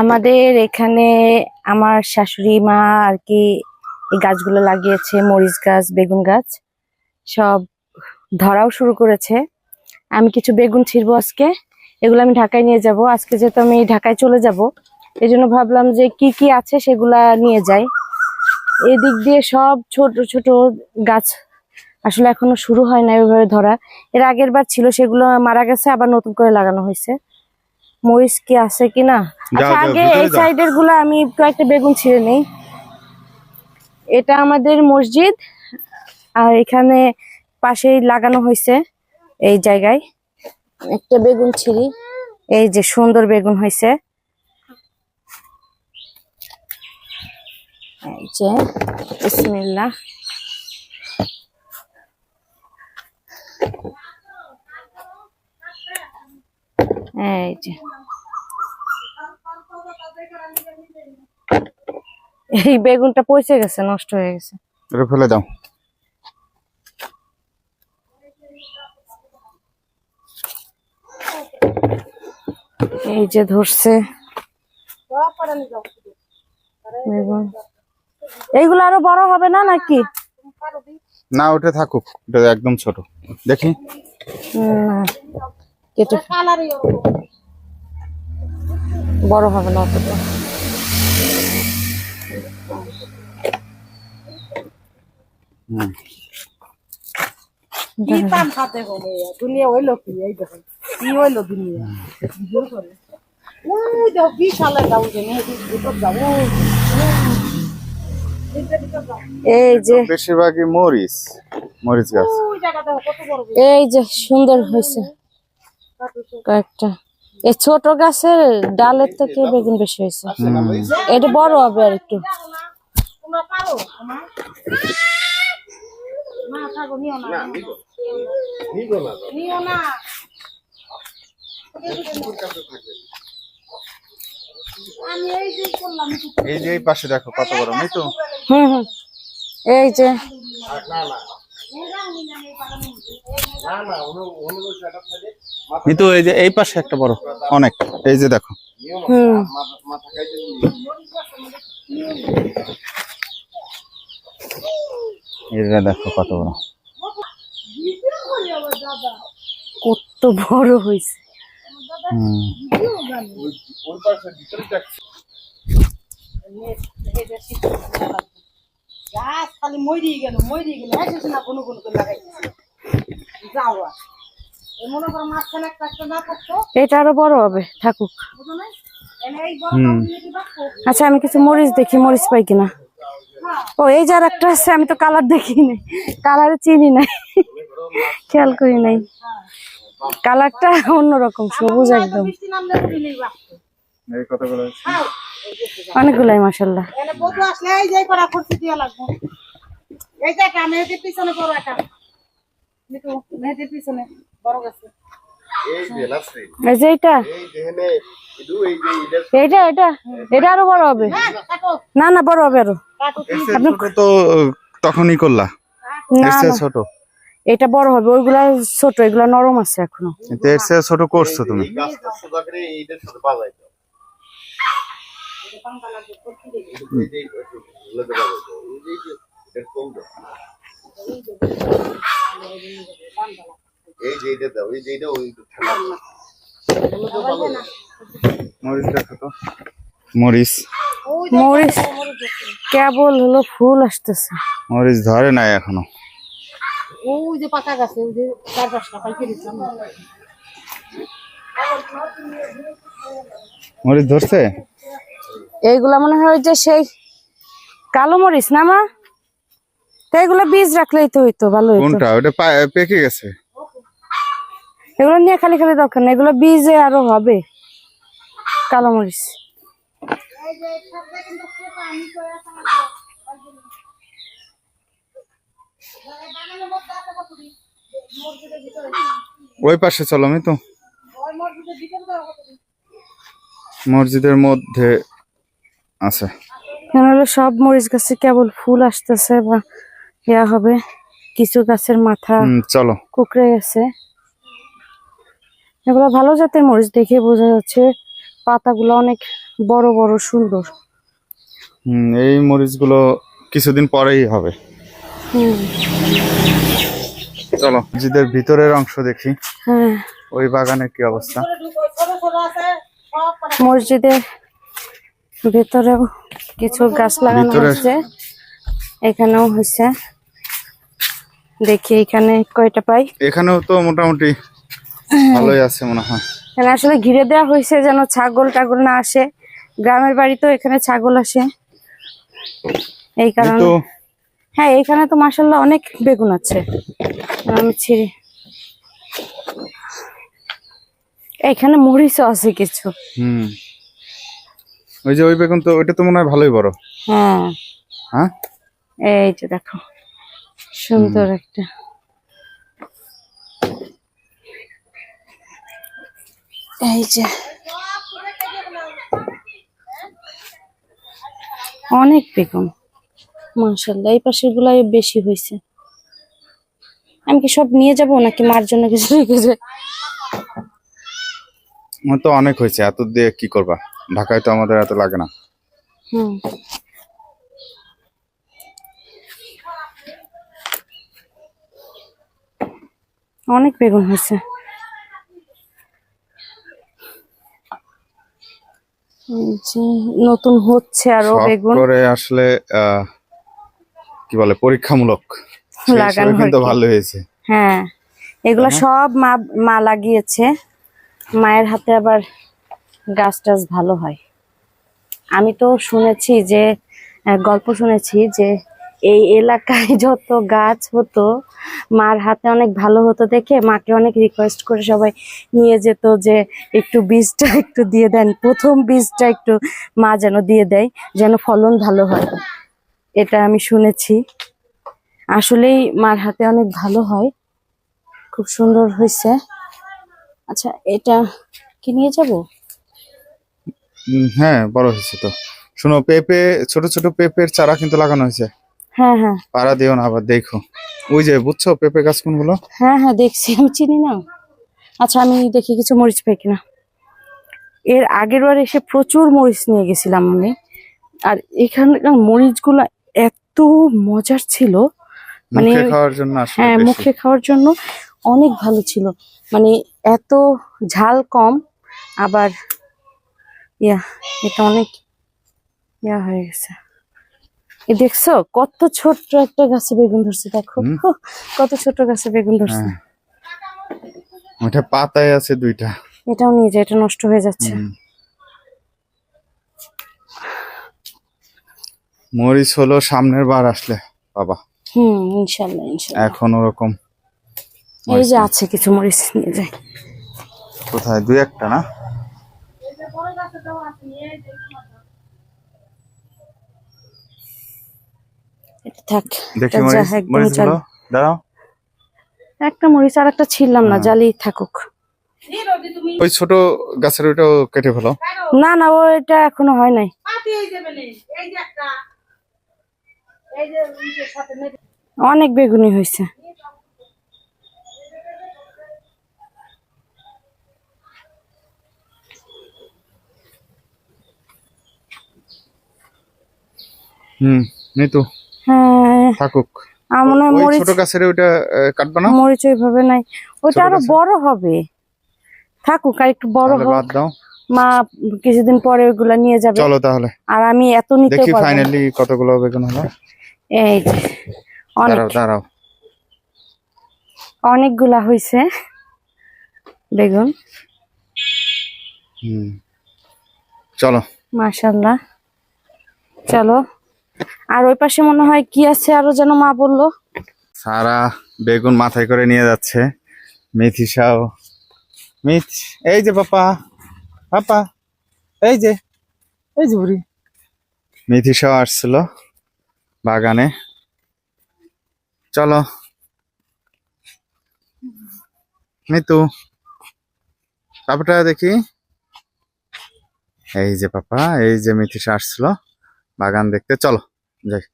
আমাদের এখানে আমার শাশুড়ি মা আর কি এই গাছগুলো লাগিয়েছে, মরিচ গাছ, বেগুন গাছ, সব ধরাও শুরু করেছে। আমি কিছু বেগুন ছিড়বো আজকে, এগুলো আমি ঢাকায় নিয়ে যাব। আজকে যেহেতু আমি ঢাকায় চলে যাব এই জন্য ভাবলাম যে কি কি আছে সেগুলা নিয়ে যাই। এদিক দিয়ে সব ছোট ছোট গাছ আসলে এখনও শুরু হয় না ওইভাবে ধরা। এর আগের বার ছিল, সেগুলো মারা গেছে, আবার নতুন করে লাগানো হয়েছে। মরিচ কি আছে কিনা আচ্ছা আগে এই যাও। সাইডেরগুলো আমি কয়েকটা বেগুন ছিঁড়ে নেই। এটা আমাদের মসজিদ আর এখানে পাশেই লাগানো হয়েছে এই জায়গায়। একটা বেগুন ছিঁড়ি এই যে সুন্দর বেগুন হয়েছে। এই যে বিসমিল্লাহ। এই যে। এই বেগুনটা পচে গেছে নষ্ট হয়ে গেছে। এটা ফেলে দাও। এই যে ধরছে। বেগুন। এইগুলো আরও বড় হবে না নাকি? না ওটা থাকুক। এটা একদম ছোট। দেখি। না। কেটে বড় হবে না অতটা। হবে দুনিয়া এই দেখো কি হইল দুনিয়া? ওই দেখো বিশালে যাও যে ভিতর যাও। এই যে বেশিরভাগই মরিচ মরিচ গাছ। এই যে সুন্দর হয়েছে। কয়েকটা। এই ছোট গাছের ডালের থেকে বেগুন বেশি হয়েছে? এটা বড় হবে আর একটু। তোমরা পারো আমার না থাকো নিও না নিও না আমি এই যে এই পাশে দেখো কত বড় নেই তো হুম হুম। এই যে। নিতু এই যে এই পাশে একটা বড় অনেক এই যে দেখো। এটা দেখো কত বড়। কত বড় হয়েছে হুম। গাছ খালি মরি গেল মরি গেল। এসেছে না কোনো কোনো লাগাই যাও মনে করো মাঝখানে একটা একটা না থাকতো। এটা আরও বড় হবে থাকুক। আচ্ছা আমি কিছু মরিচ দেখি মরিচ পাই কিনা? ও এই যার একটা আছে আমি তো কালার দেখি নাই কালারে চিনি নাই। খেয়াল করি নাই। কালারটা অন্যরকম সবুজ একদম। খাও অনেকগুলাই মাসাল্লাহ মেহেদির পিছনে বড় গাছে যে এটা এটা এটা এটা আরও বড় হবে হ্যাঁ না না বড় হবে আরও তো তখনই করলা না না ছোট এটা বড় হবে ওইগুলা ছোট এগুলা নরম আছে এখনও এর চেয়ে ছোট করছ তুমি এই যে এটা দাও এই যে এটা ওই মরিচ দেখো তো। মরিচ। মরিচ কেবল হলো ফুল আসতেছে। মরিচ ধরে নাই এখনও। ওই যে পাকা গাছে ওই যে চার পাঁচটা পাইকে দিচ্ছিলাম মরিচ ধরছে? এইগুলা মনে হয় যে সেই কালো মরিচ না মা? এগুলা বীজ রাখলেই তো হইতো ভালো হইতো। কোনটা? ওটা পেকে গেছে? এগুলো নিয়ে খালি খালি দরকার নেই এগুলো বীজে আরও হবে। কালো মরিচ। ওই পাশে চলো আমি তো। মসজিদের মধ্যে আছে। সব মরিচ গাছে কেবল ফুল আসতেছে বা ইয়া হবে। কিছু গাছের মাথা চলো। কুকড়ে গেছে। এগুলো ভালো জাতের মরিচ দেখে বোঝা যাচ্ছে পাতাগুলো অনেক বড় বড় সুন্দর। এই মরিচগুলো কিছুদিন পরেই হবে। চলো মসজিদের ভিতরের অংশ দেখি। হ্যাঁ। ওই বাগানের কি অবস্থা? মসজিদের ভেতরেও কিছু গাছ লাগানো হয়েছে। এখানেও হয়েছে। দেখি এখানে কয়টা পাই। এখানেও তো মোটামুটি ভালোই আছে মনে হয়। এখানে আসলে ঘিরে দেওয়া হয়েছে যেন ছাগল টাগল না আসে। গ্রামের বাড়িতেও এখানে ছাগল আসে। এই কারণে হ্যাঁ এখানে তো মাসাল্লাহ অনেক বেগুন আছে। আমি ছিঁড়ে এখানে মরিচও আছে কিছু। হুম। ওই যে ওই বেগুন তো ওইটা তো মনে হয় ভালোই বড়। হ্যাঁ। হ্যাঁ? এই যে দেখো। সুন্দর একটা। এই যে। অনেক বেগুন মাশাল্লাহ এই পাশের গুলাই বেশি হয়েছে আমি কি সব নিয়ে যাব নাকি মার জন্য কিছু রেখে যায় আমার তো অনেক হয়েছে এত দিয়ে কি করবা? ঢাকায় তো আমাদের এত লাগে না। হুম। অনেক বেগুন হয়েছে। নতুন হচ্ছে আরও বেগুন। করে আসলে কি বলে পরীক্ষামূলক। লাগানো কিন্তু ভালো হয়েছে। হ্যাঁ এগুলো সব মা মা লাগিয়েছে মায়ের হাতে আবার গাছ টাছ ভালো হয়। আমি তো শুনেছি যে গল্প শুনেছি যে এই এলাকায় যত গাছ হতো, মার হাতে অনেক ভালো হতো দেখে মাকে অনেক রিকোয়েস্ট করে সবাই নিয়ে যেত যে একটু বীজটা একটু দিয়ে দেন, প্রথম বীজটা একটু মা যেন দিয়ে দেয় যেন ফলন ভালো হয়। এটা আমি শুনেছি। আসলেই মার হাতে অনেক ভালো হয়। খুব সুন্দর হয়েছে। আচ্ছা এটা কি নিয়ে যাব? হ্যাঁ বড় হয়েছে তো। শোনো, পেঁপে, ছোট ছোট পেঁপের চারা কিন্তু লাগানো হয়েছে। হ্যাঁ হ্যাঁ। পাড়া দিও না আবার দেখো। ওই যে বুঝছ পেঁপে গাছ কোনগুলো? হ্যাঁ হ্যাঁ দেখছি। আমি চিনি না। আচ্ছা আমি দেখি কিছু মরিচ পাই কিনা। এর আগের বার এসে প্রচুর মরিচ নিয়ে গেছিলাম আমি। আর এখানকার মরিচগুলো এত মজার ছিল। মানে খাওয়ার জন্য হ্যাঁ মুখে খাওয়ার জন্য অনেক ভালো ছিল। মানে এত ঝাল কম আবার ইয়া এটা অনেক ইয়া হয়ে গেছে। দেখছ কত ছোট্ট একটা গাছে বেগুন ধরছে দেখো। কত ছোট গাছে বেগুন ধরছে। হ্যাঁ। ওইটা পাতায় আছে দুইটা। এটাও নিয়ে যায় এটা নষ্ট হয়ে যাচ্ছে। মরিচ হলো সামনের বার আসলে বাবা। হুম ইনশাল্লাহ ইনশাল্লাহ। এখন ওরকম এই যে আছে কিছু মরিচ নিয়ে যায়। কোথায়? দুই একটা না? থাক দেখি মরিচ দাঁড়াও। একটা মরিচ আর একটা ছিললাম না হ্যাঁ। জালি থাকুক। ওই ছোট গাছের ওইটাও কেটে ফেলো। না না ও এটা এখনও হয় নাই। অনেক বেগুনি হয়েছে। হুম হ্যাঁ থাকুক। আমার মরিচ ছোট গাছের আহ, কাটবা না? মরিচ ওইভাবে নাই। ওটা আরও বড় হবে। থাকুক আর একটু বড় হোক বাদ দাও। মা কিছুদিন পরে ওইগুলা নিয়ে যাবে। চলো তাহলে। আর আমি এত নিতে দেখি পারব। ফাইনালি কতগুলো বেগুন হলো। এই অনেক দাঁড়াও দাঁড়াও। অনেকগুলা হয়েছে বেগুন। হুম। চলো। মাশাল্লাহ চলো। আর ওই পাশে মনে হয় কি আছে আরও যেন মা বলল? সারা বেগুন মাথায় করে নিয়ে যাচ্ছে। মেথি সাও। মিথ, এই যে পাপা। পাপা, এই যে এই যে বুড়ি। মেথি শাও আসছিল বাগানে। চলো। মিতু, পাপাটা দেখি। এই যে পাপা, এই যে মেথি আসছিল। বাগান দেখতে চলো যাই।